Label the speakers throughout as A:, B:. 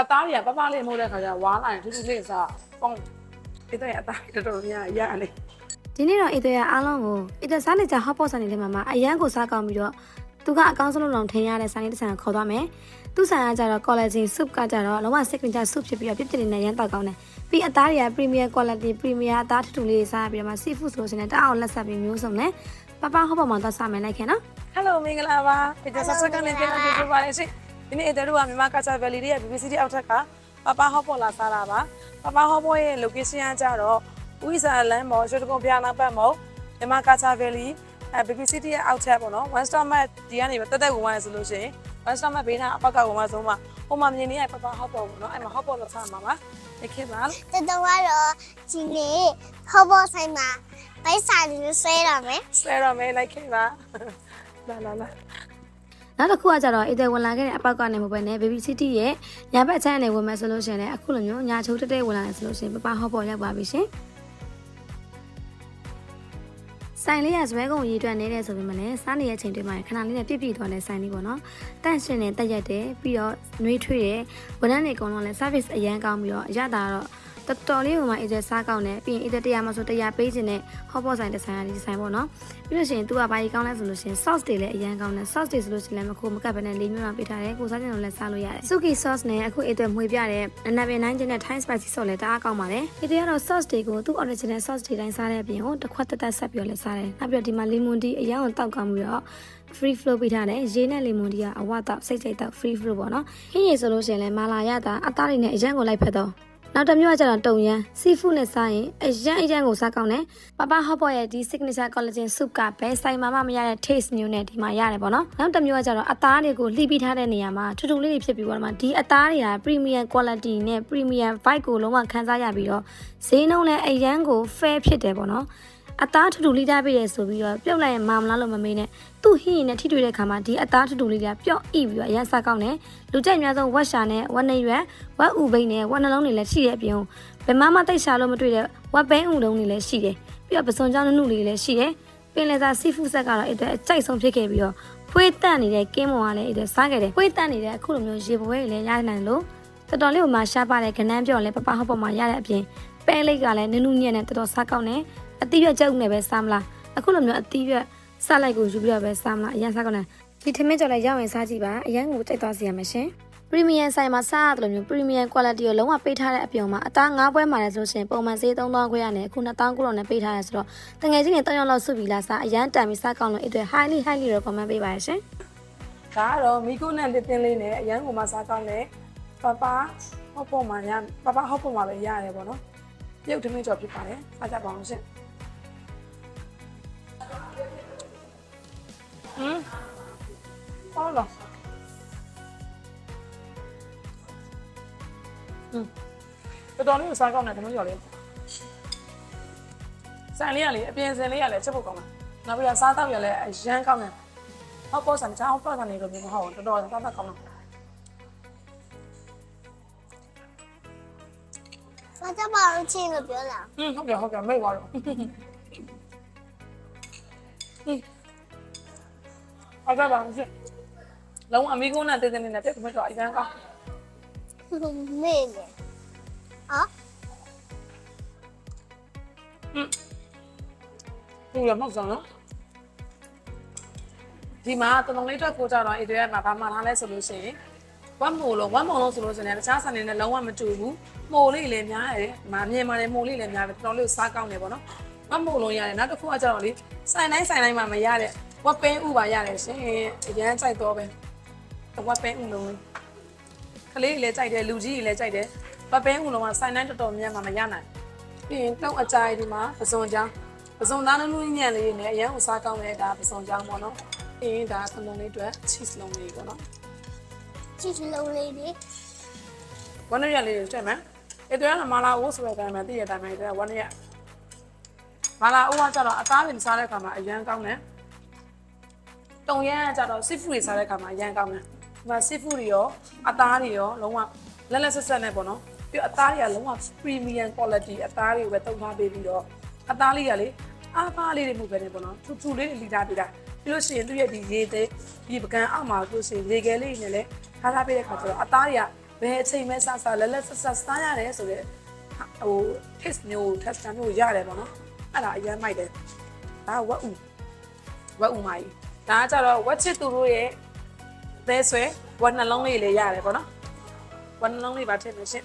A: အသားတွေကပပလေးမိုးတဲ့ခါကျဝါလာရင်ထူးထူးလေးစားပေါင်းအဲ့တော့အသားတော်တော်များရရနေ
B: ဒီနေ့တော့အေးသွဲရအားလုံးကိုအေးသွဲစားနေကြဟော့ပေါ့ဆိုင်နေတဲ့မှာမှာအရန်ကိုစားကောင်းပြီးတော့သူကအကောင်းဆုံးလုံးထင်ရတဲ့ဆိုင်လေးတစ်ဆိုင်ကိုခေါ်သွားမယ်သူ့ဆိုင်ကကြတော့ collagen soup ကကြတော့လုံးဝ signature soup ဖြစ်ပြီးတော့ပြည့်ပြည့်နေရန်တောက်ကောင်းတယ်ပြီးအသားတွေက premier quality premier အသားထူထူလေးတွေစားပြီးတော့မှ seafood ဆိုလို့ရှိရင်တအားအောင်လက်ဆက်ပြီးမျိုးစုံနဲ့ပပဟော့ပေါ့မှာတော့စားမယ်လိုက်ခင်နော်
A: ဟယ်လိုမင်္ဂလာပါဒီကျဆက်ကနေပြန်လာကြပါလေရှင် ဒီနေ့အတဲတို့ကမြန်မာကာချာဗယ်လီရဲ့ BBC အောက်ထက်ကပပဟော့ပေါ်လာစားတာပါပပဟော့ပေါ်ရဲ့ location ကကြတော့ဥိစာလမ်းပေါ်ရွှေတကုံပြာနာပတ်မုံမြန်မာကာချာဗယ်လီအဲ BBC ရဲ့အောက်ထက်ပေါ့နော် one star map ဒီကနေတက်တက်ဝင်သွားရဆိုလို့ရှိရင် one star map ဘေးနာအပေါက်ကဝင်သွားဆုံးမှာဟိုမှာမြင်နေရပပဟော့ပေါ်ပေါ့နော်အဲ့မှာဟော့ပေါ်လာစားမှာပါဒီခေတ်ပါ
C: တတော်ကတော့ဒီနေ့ဟောဘောဆိုင်မှာဗိုက်စာလူဆွဲရမယ်
A: ဆဲတော့မဲလိုက်ခေတ်ပါလာလာလာ
B: နောက်တစ်ခုကကြတော့အေးသွဲဝင်လာခဲ့တဲ့အပေါက်ကနေမပဲနဲ့ baby city ရဲ့ညာဘက်ချမ်းနေဝင်မယ်ဆိုလို့ရှိရင်လည်းအခုလိုမျိုးညာချိုးတက်တက်ဝင်လာတယ်ဆိုလို့ရှိရင်ပပဟော့ပေါ့ရောက်ပါပြီရှင်ဆိုင်လေးရဇွဲကုံရေးအတွက်နေတယ်ဆိုပေမဲ့လည်းစားနေတဲ့အချိန်တွေမှာခဏလေးနဲ့ပြည့်ပြည့်သွားတဲ့ဆိုင်လေးပေါ့နော်။တန့်ရှင်နဲ့တက်ရက်တယ်ပြီးတော့နှွေးထွေးတယ်ဝန်ထမ်းတွေအကုန်လုံးလည်း service အရန်ကောင်းပြီးတော့အရတာတော့ တော်တော်လေးဟိုမှာအေးတဲ့စားကောင်းတယ်ပြီးရင်အေးတဲ့တရားမှဆိုတရားပေးခြင်းနဲ့ဟော့ပေါ့ဆိုင်တစ်ဆိုင်ကဒီဆိုင်ပေါ့နော်။ပြီးလို့ရှိရင်သူကဘာကြီးကောင်းလဲဆိုလို့ရှိရင် sauce တွေလည်းအရန်ကောင်းတယ် sauce တွေဆိုလို့ရှိရင်လည်းမခိုးမကပ်ပဲနဲ့လေးမျိုးလောက်ပေးထားတယ်ကိုစားခြင်းလို့လည်းစားလို့ရတယ် suki sauce နဲ့အခုအေးတဲ့မှွေပြတဲ့နနပင်နိုင်ခြင်းနဲ့ Thai spicy sauce လည်းတအားကောင်းပါတယ်အေးတဲ့ကတော့ sauce တွေကိုသူ့ original sauce တွေတိုင်းစားတဲ့အပြင်ဟိုတစ်ခွက်တက်တက်ဆက်ပြီးတော့လည်းစားတယ်နောက်ပြီးတော့ဒီမှာ lemon tea အရန်ကိုတောက်ကောင်းပြီးတော့ free flow ပေးထားတယ်ရေနဲ့ lemon tea ကအဝတော့စိတ်စိတ်တော့ free flow ပေါ့နော်ဟင်းရည်ဆိုလို့ရှိရင်လည်းမာလာရတာအသားတွေနဲ့အရန်ကိုလိုက်ဖက်တော့ နောက်တစ်မျိုးကကျတော့တုံရန် seafood နဲ့စားရင်အရန်အရန်ကိုစားကောင်းတယ်ပပဟော့ပေါ့ရဲ့ဒီ signature collagen soup ကဘယ်ဆိုင်မှာမှမရတဲ့ taste မျိုးနဲ့ဒီမှာရတယ်ပေါ့နော်နောက်တစ်မျိုးကကျတော့အသားတွေကိုလှိပြီးထားတဲ့နေရာမှာထူထူလေးတွေဖြစ်ပြီးတော့မှဒီအသားတွေက premium quality နဲ့ premium vibe ကိုလုံးဝခန်းစားရပြီးတော့ဈေးနှုန်းလည်းအရန်ကို fair ဖြစ်တယ်ပေါ့နော် အသားထူထူလေးထားပြီးရဆိုပြီးတော့ပြုတ်လိုက်ရင်မာမလားလို့မမေးနဲ့သူ့ဟင်းရင်နဲ့ထိတွေ့တဲ့ခါမှာဒီအသားထူထူလေးကပျော့ဣပြီးတော့အရန်စားကောင်းတယ်လူကြိုက်များဆုံးဝက်ရှာနဲ့ဝက်နေရွက်ဝက်ဥပိန်နဲ့ဝက်နှလုံးတွေလည်းရှိတဲ့အပြင်ဘယ်မှမတိတ်ရှာလို့မတွေ့တဲ့ဝက်ဘဲဥတုံးတွေလည်းရှိတယ်ပြီးတော့ပစုံကြောင်းနုနုလေးလည်းရှိတယ်ပင်လယ်စာစီဖူးဆက်ကတော့အဲ့ဒါအကြိုက်ဆုံးဖြစ်ခဲ့ပြီးတော့ဖွေးတန့်နေတဲ့ကင်းမော်ကလည်းအဲ့ဒါစားခဲ့တယ်ဖွေးတန့်နေတဲ့အခုလိုမျိုးရေပွဲတွေလည်းရနိုင်လို့တော်တော်လေးကိုမှရှားပါတဲ့ခနန်းပြော့လည်းပပဟောက်ပေါ်မှာရတဲ့အပြင် ပဲလိတ်ကလည်းနုနုညံ့နဲ့တော်တော်စားကောင်းတယ်အတိရွက်ကြောက်နဲ့ပဲစားမလားအခုလိုမျိုးအတိရွက်စားလိုက်ကိုယူပြီးတော့ပဲစားမလားအရင်စားကောင်းတယ်ဒီထမင်းကြော်လည်းရောက်ရင်စားကြည့်ပါအရင်ကိုကြိုက်သွားစီရမယ်ရှင် premium ဆိုင်မှာစားရတယ်လို့မျိုး premium quality ကိုလုံးဝပေးထားတဲ့အပြုံမှာအသား၅ပွဲမှာလည်းဆိုလို့ရှိရင်ပုံမှန်ဈေး3000ခွဲရနဲ့အခု2000ခုလောက်နဲ့ပေးထားရဆိုတော့တငယ်ချင်းတွေ3ယောက်လောက်စုပြီးလားစားအရန်တန်ပြီးစားကောင်းလို့အဲ့အတွက် highly highly recommend ပေးပါရရှင်
A: ဒါကတော့မီကိုနဲ့လစ်တင်လေးနဲ့အရန်ကိုမှစားကောင်းတယ်ပပဟော့ပေါ်မှာရပပဟော့ပေါ်မှာပဲရတယ်ပေါ့နော် ပြုတ်ထမင်းကြော်ဖြစ်ပါတယ်စားကြပါအောင်ရှင်ဟမ်ဟောလားဟမ်တော်တော်လေးကိုစားကောင်းတယ်ထမင်းကြော်လေးဆိုင်လေးကလေအပြင်စင်လေးကလည်းချက်ဖို့ကောင်းတယ်နောက်ပြီးတော့စားတော့ရလည်းအရန်ကောင်းတယ်ဟောပေါ်ဆန်ချောင်းပေါ်ဆန်နေလို့မဟုတ်ဘူးတော်တော်တော်တော်ကောင်းတော့
C: ဘာကြပါလို့ချင်းလို့ပြောလာ
A: อืมဟုတ်တယ်ဟုတ်တယ်မိတ်သွားတော့อืมဟုတ်ကဲ့ပါရှင်လုံးဝအမီကုန်းနဲ့တင်းတင်းနဲ့တက်ခွင့်တော့အရင်ကောင်း
C: မေ့လေဟာ
A: သူရမောက်ဆောင်နော်ဒီမှာတလုံးလေးတော့ကိုကြတော့အေးတွေမှာဘာမှထားလဲဆိုလို့ရှိရင် ဝမ်းမို့လို့ဝမ်းမုံလို့ဆိုလို့ရှိရင်တခြားဆန်တွေနဲ့လုံးဝမတူဘူးမို့လေးလည်းများတယ်မာမြင်ပါတယ်မို့လေးလည်းများတယ်တော်တော်လေးစားကောင်းတယ်ပေါ့နော်ဝမ်းမို့လို့ရတယ်နောက်တစ်ခုကကြတော့လေဆိုင်တိုင်းဆိုင်တိုင်းမှာမရတဲ့ဝက်ပင်းဥပါရတယ်ရှင်အရန်ကြိုက်တော့ပဲဝက်ပင်းဥလုံးကလေးလည်းကြိုက်တယ်လူကြီးလည်းကြိုက်တယ်ဝက်ပင်းဥလုံးကဆိုင်တိုင်းတော်တော်များများမရနိုင်ပြီးရင်တောက်အကြိုက်ဒီမှာပစုံချောင်းပစုံသားနုနုညံ့လေးနဲ့အရန်ကိုစားကောင်းတဲ့ဒါပစုံချောင်းပေါ့နော်ပြီးရင်ဒါခလုံးလေးအတွက် cheese လုံးလေးပေါ့နော်
C: ချစ်လုံးလေးတွေ
A: ဝမ်းရလေးတွေတက်မယ်။အဲ့တော့မာလာအိုးဆိုတဲ့အတိုင်းပဲတည့်ရတဲ့အတိုင်းပဲဝမ်းရမာလာအိုးကကြတော့အသားတွေစားတဲ့အခါမှာအရန်ကောင်းတယ်။တုံရမ်းကကြတော့ seafood တွေစားတဲ့အခါမှာအရန်ကောင်းတယ်။ဒီမှာ seafood တွေရောအသားတွေရောလုံးဝလက်လက်ဆက်ဆက်နဲ့ပေါ့နော်။ပြီးတော့အသားတွေကလုံးဝ premium quality အသားတွေကိုပဲတုံထားပေးပြီးတော့အသားလေးကလေအားပါလေးတွေမှုပဲနေပေါ့နော်။ထူထူလေးတွေလီထားပေးတာ။ပြီးလို့ရှိရင်သူ့ရဲ့ဒီရေသေးဒီပကံအောက်မှာဆိုရှင်ရေခဲလေးတွေနဲ့လည်း ထားထားပေးတဲ့ခါကျတော့အသားတွေကဘယ်အချိန်မဲ့စစလဲလဲဆက်ဆက်စားရတယ်ဆိုတော့ဟို taste မျိုး texture မျိုးရတယ်ပေါ့နော်အဲ့ဒါအရင်မိုက်တယ်ဒါဝက်ဥဝက်ဥမိုက်ဒါကကြတော့ဝက်ချစ်သူတို့ရဲ့သဲဆွဲဝက်နှလုံးလေးလည်းရတယ်ပေါ့နော်ဝက်နှလုံးလေးပါထည့်မယ်ရှင်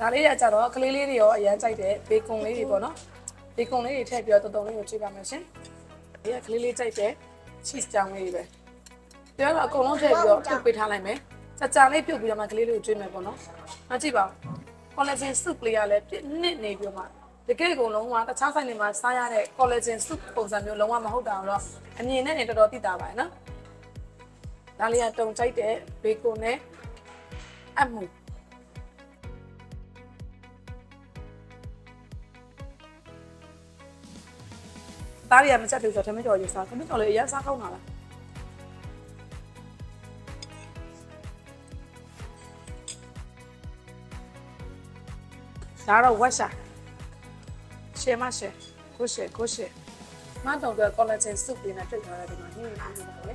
A: ဒါလေးကကြတော့ကလေးလေးတွေရောအရင်ကြိုက်တယ်ဘေကွန်လေးတွေပေါ့နော်ဘေကွန်လေးတွေထည့်ပြီးတော့တုံတုံလေးကိုချိန်ပါမယ်ရှင်ဒီကကလေးလေးကြိုက်တယ် cheese ကြောင်လေးတွေပဲပြောတော့အကုန်လုံးထည့်ပြီးတော့ပြုတ်ပေးထားလိုက်မယ် ကြာကြာလေးပြုတ်ပြီးတော့မှကလေးလေးကိုကျွေးမယ်ပေါ့နော်မကြည့်ပါဘူး collagen soup လေးကလည်းပြည့်နစ်နေပြီးတော့မှတကယ်ကိုလုံးဝတခြားဆိုင်တွေမှာစားရတဲ့ collagen soup ပုံစံမျိုးလုံးဝမဟုတ်တာတော့အမြင်နဲ့နေတော်တော်သိတာပါနော်ဒါလေးကတုံကြိုက်တဲ့ဘေကွန်နဲ့အမှုသားရမချက်သေးဆိုတော့ထမင်းကြော်ရေးစားထမင်းကြော်လေးအရင်စားကောင်းတာလား ဒါတော့ဝက်ရှာရှယ်မရှယ်ကိုရှယ်ကိုရှယ်မတော်က collagen soup လေးနဲ့တွေ့ထားတဲ့ဒီမှာဟင်းနေပါလေ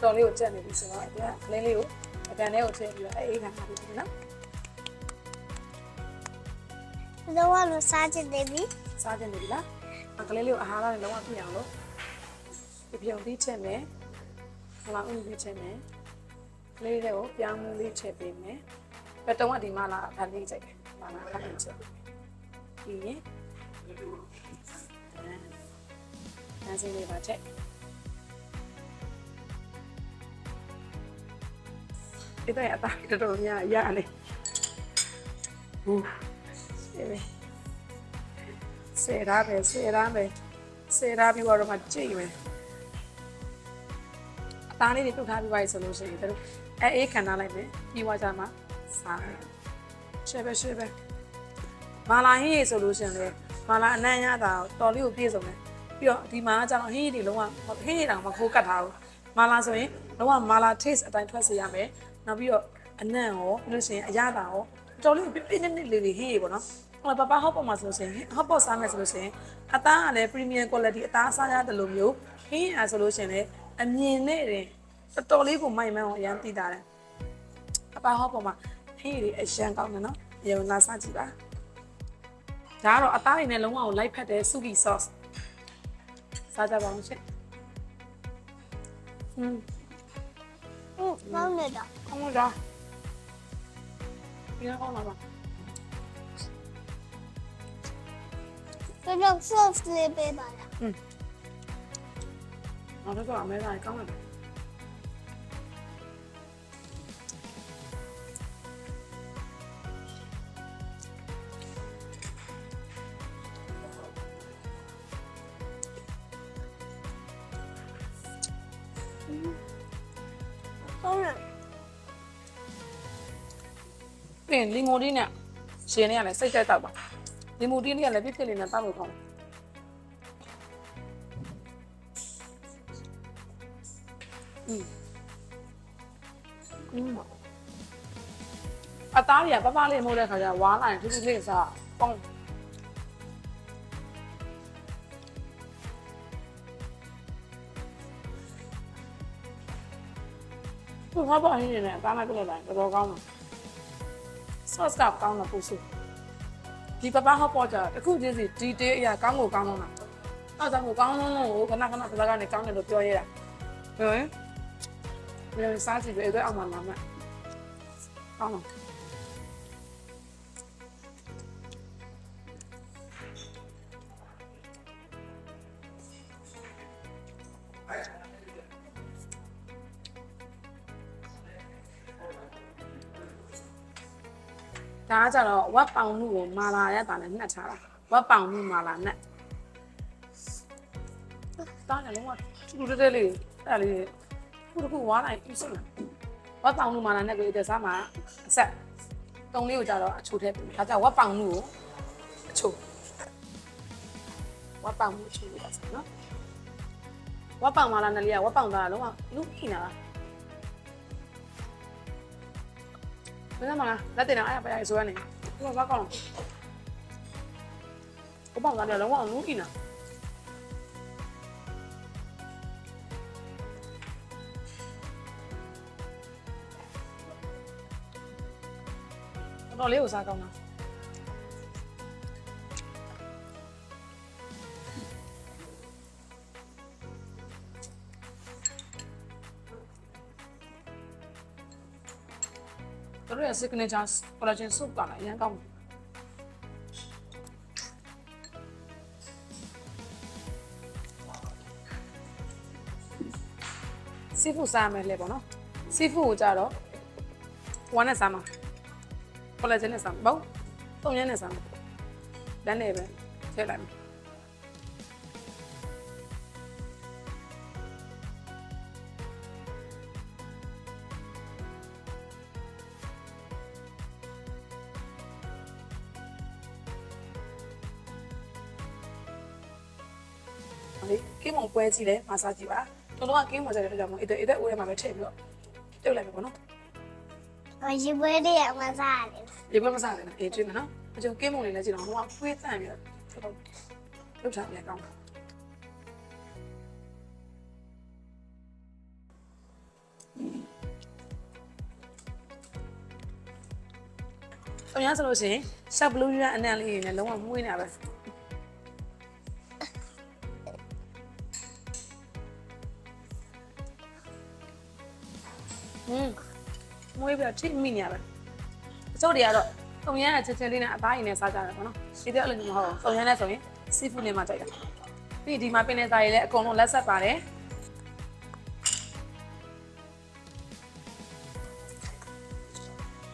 A: တော်လေးကိုကြက်နေပြီဆိုတော့အဲ့ဒါကလေးလေးကိုအကန်လေးကိုထည့်ပြီးတော့အေးခံထားပြီနော်
C: လောကလိုစားချင်တယ်ပြီ
A: စားကြနေပြီလားအကလေးလေးကိုအာဟာရနဲ့လုံးဝပြည့်အောင်လို့ဒီပြုံသီးချက်မယ်ဟလာဦးသီးချက်မယ်ကလေးလေးကိုပြောင်းမှုလေးချက်ပေးမယ် ဘယ်တုံးကဒီမှလာဖန်လေးချက်တယ်ဘာမှဖန်လေးချက်ပြီးရင်အဲစင်းလေးပါချက်ဒီတော့အသားတော်တော်များရနေဟုတ်ဆေးပဲဆယ်ထားပဲဆယ်ထားပဲဆယ်ထားပြီးတော့မှကြိတ်မယ်အသားလေးတွေပြုတ်ထားပြီးပါပြီဆိုလို့ရှိရင်တို့အဲအေးခံထားလိုက်မယ်ပြီးသွားကြမှာ စားမယ်ရှယ်ပဲရှယ်ပဲမာလာဟင်းရေဆိုလို့ရှိရင်လေမာလာအနံ့ရတာတော်လေးကိုပြည့်စုံတယ်ပြီးတော့ဒီမှာကကျတော့ဟင်းရည်တွေလုံးဝဟင်းရည်တောင်မခိုးကတ်ထားဘူးမာလာဆိုရင်လုံးဝမာလာ taste အတိုင်းထွက်စေရမယ်နောက်ပြီးတော့အနံ့ရောပြီးလို့ရှိရင်အရသာရောတော်လေးကိုပြည့်ပြည့်နစ်နစ်လေးလေးဟင်းရည်ပေါ့နော်ဟိုပပဟော့ပေါ်မှာဆိုလို့ရှိရင်ဟော့ပေါ်စားမယ်ဆိုလို့ရှိရင်အသားကလည်း premium quality အသားစားရတယ်လို့မျိုးဟင်းရဆိုလို့ရှိရင်လည်းအမြင်နဲ့တင်တော်တော်လေးကိုမိုက်မှန်းအောင်အရန်သိတာတယ်ပပဟော့ပေါ်မှာ ဟင်းရည်အရန်ကောင်းတယ်နော်ရေလာစားကြည့်ပါဒါကတော့အသားရည်နဲ့လုံးဝကိုလိုက်ဖက်တဲ့ suki sauce စားကြပါအောင်ရှင်อืม
C: ဟုတ်ကောင်းနေတော့
A: ကောင်းလို့ဒါဒီကောင်းလာပါ
C: ကျွန်တော် sauce လေးပေးပါလား
A: နောက်တော့အမဲသားကောင်းလာတယ်
C: င်
A: လီမိုတီးနဲ့ရှင်နဲ့ကလည်းစိတ်ကြိုက်တော့ပါလီမိုတီးနဲ့ကလည်းပြည့်ပြည့်လေးနဲ့တောက်လို့ကောင်းတယ်อืมอืมအသားရပပလေးမိုးတဲ့ခါကျဝါလာရင်ထူးထူးလေးစားပေါင်းဘုရားပါဟင်းနေနဲ့အသားလိုက်ပြလိုက်တိုင်းတော်တော်ကောင်းတယ် sauce ကကောင်းတာပို့ဆိုဒီပပဟော့ပေါ်ကြအခုတည်းစီဒီတေးအရာကောင်းကိုကောင်းတော့တာအဲ့ဒါကိုကောင်းလုံးလုံးကိုခဏခဏတစ်ခါကနေကောင်းတယ်လို့ပြောရတာဟဲ့ဘယ်စားကြည့်ပဲအဲ့ဒါအောင်မှာမကောင်းတော့ ဒါကကြတော့ဝက်ပေါင်မှုကိုမာလာရတာနဲ့နှက်ထားတာဝက်ပေါင်မှုမာလာနဲ့တားတယ်လုံးဝတူတူတဲလေးအဲ့ဒါလေးခုတစ်ခုဝါလိုက်ပြီးစုံဝက်ပေါင်မှုမာလာနဲ့ကိုဒီစားမှာအဆက်တုံးလေးကိုကြတော့အချိုထည့်ပြီဒါကြောင့်ဝက်ပေါင်မှုကိုအချိုဝက်ပေါင်မှုအချိုလေးပါစားနော်ဝက်ပေါင်မာလာနဲ့လေးကဝက်ပေါင်သားလုံးဝလူခိနာလား ဘယ်မှာလက်တင်အားရပါရဆိုရနေဒီမှာကောင်းဘဘောင်းသားလည်းလုံးဝလူးกินတာတော်တော်လေးကိုစားကောင်းတာ signature collagen soup ကလည်းအရင်ကောင်းတယ်စီဖူစားမယ်လေပေါ့နော်စီဖူကိုကြတော့ဝမ်းနဲ့စားမှာ collagen နဲ့စားမှာပေါ့သုံးရမ်းနဲ့စားမှာလမ်းနဲ့ပဲထည့်လိုက်မှာ လေကင်းမုံပွဲကြည့်လဲမာစာကြည့်ပါတော်တော့ကင်းမုံကြတဲ့အတွက်ကြောင့်မို့အဲ့တဲ့အဲ့တဲ့အိုးထဲမှာပဲထည့်ပြီးတော့ပြုတ်လိုက်မယ်ပေါ့နော်
C: အရေပွဲလေးကမစားတယ်
A: ရေပွဲမစားတယ်နော်အေးကျွေးမယ်နော်အကျုံကင်းမုံလေးလည်းကြည့်တော့ဟိုကဖွေးတန့်ပြီးတော့လောက်ထားပြန်ကောင်းပါအများဆိုလို့ရှိရင် sharp blue ရအနံ့လေးတွေနဲ့လုံးဝမှုေးနေတာပဲ မှုေးပြီးတော့ထိမိနေရပဲအချို့တွေကတော့စုံရမ်းချက်ချက်လေးနဲ့အသားရည်နဲ့စားကြတယ်ပေါ့နော်ဒီတဲ့အဲ့လိုမျိုးမဟုတ်ဘူးစုံရမ်းနဲ့ဆိုရင်စီဖူးနဲ့မှကြိုက်တာပြီးဒီမှာပင်နေသားရည်လည်းအကုန်လုံးလက်ဆက်ပါတယ်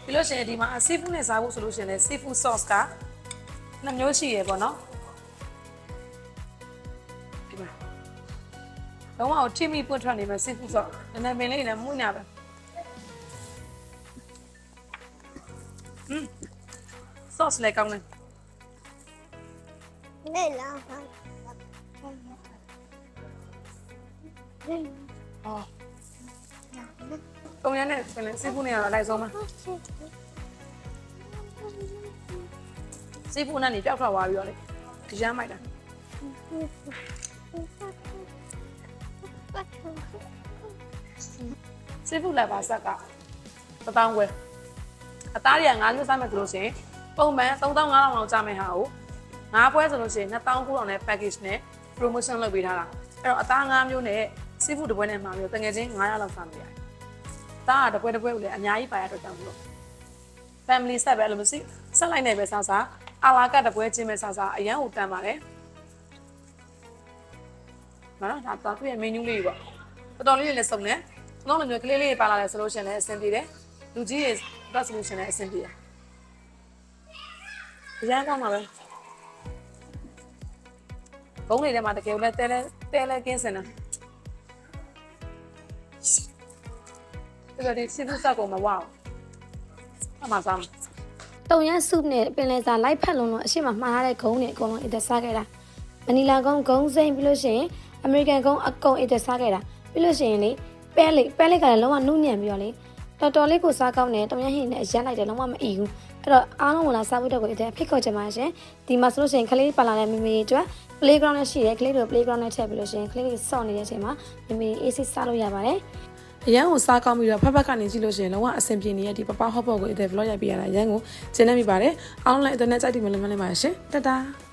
A: ပြီးလို့ရှိရင်ဒီမှာစီဖူးနဲ့စားဖို့ဆိုလို့ရှိရင်လည်းစီဖူး sauce ကနှစ်မျိုးရှိရပေါ့နော်ဒီမှာလုံးဝထိမိပွတ်ထွက်နေမယ်စီဖူး sauce နည်းနည်းပင်လေးနဲ့မှုညာပဲ sauce လည်းကောင်းတယ်
C: 累了。
A: ။အော်။ပုံရနဲ့ပင်လည်းစီးပူးနဲ့ကတော့လိုက်ဆုံးပါ။စီးပူးနဲ့နေပျောက်ထွက်သွားပြီးတော့လေ။ဒီရမ်းမိုက်တာ။စီးပူးလည်းပါဆက်ကတပေါင်းခွဲ။အသားတွေကငါးမျိုးစားမယ်ဆိုလို့ရှိရင် ပုံမှန်3500လောက်ကြာမယ်ဟာကိုငါးပွဲဆိုလို့ရှိရင်2900နဲ့ package နဲ့ promotion လုပ်ပေးထားတာ။အဲ့တော့အသားငါးမျိုးနဲ့စီးပူးတစ်ပွဲနဲ့မှာမျိုးတကယ်ချင်း900လောက်စားလို့ရတယ်။သားကတစ်ပွဲတစ်ပွဲကိုလည်းအများကြီးပါရတော့ကြောင်မလို့ family set ပဲအဲ့လိုမျိုးစီဆက်လိုက်နေပဲစားစားအာလာကတ်တစ်ပွဲချင်းပဲစားစားအရန်ဟိုတန်ပါတယ်။နော်ဒါတော့သူ့ရဲ့ menu လေးပေါ့။တော်တော်လေးလည်းစုံတယ်။နောက်လိုမျိုးကလေးလေးပါလာတယ်ဆိုလို့ရှိရင်လည်းအဆင်ပြေတယ်။လူကြီးရဲ့ bus solution လည်းအဆင်ပြေတယ်။ အရန်ကောင်းပါပဲ။ဘုံလေးထဲမှာတကယ်လည်းတဲလဲတဲလဲကင်းစင်တယ်။ဒီလိုဒီစီဘူးစားကုန်မဝအောင်။အမှစားမယ်
B: တုံရဆုပ်နဲ့ပင်လယ်စာလိုက်ဖက်လုံးလုံးအရှိမမှားထားတဲ့ဂုံးတွေအကုန်လုံးအစ်သက်စားခဲ့တာမနီလာကုန်းဂုံးစိမ့်ပြီးလို့ရှိရင်အမေရိကန်ကုန်းအကုန်အစ်သက်စားခဲ့တာပြီးလို့ရှိရင်လေပဲလေးပဲလေးကလည်းလုံးဝနှုတ်ညံ့ပြီးတော့လေတော်တော်လေးကိုစားကောင်းတယ်တုံရဟင်းနဲ့အရက်လိုက်တယ်လုံးဝမအီဘူး အဲ့တော့အားလုံးဝင်လာစားဖို့တော့ကိုအစ်သက်ဖိတ်ခေါ်ချင်ပါရှင်ဒီမှာဆိုလို့ရှိရင်ကလေးပါလာတဲ့မိမိတွေအတွက် playground နဲ့ရှိတယ်ကလေးတို့ playground နဲ့ထည့်ပြီးလို့ရှိရင်ကလေးတွေစောင့်နေတဲ့အချိန်မှာမိမိအေးစစ်စားလို့ရပါတယ်
A: အရန်ကိုစားကောင်းပြီးတော့ဖက်ဖက်ကနေကြည့်လို့ရှိရင်လုံးဝအဆင်ပြေနေတဲ့ဒီပပဟော့ဘော့ကိုအတဲ့ vlog ရိုက်ပြရတာအရန်ကိုကျင်းနေမိပါတယ်အားလုံးလည်းအင်တာနက်ကြိုက်တယ်မလို့မလဲပါရှင်တတား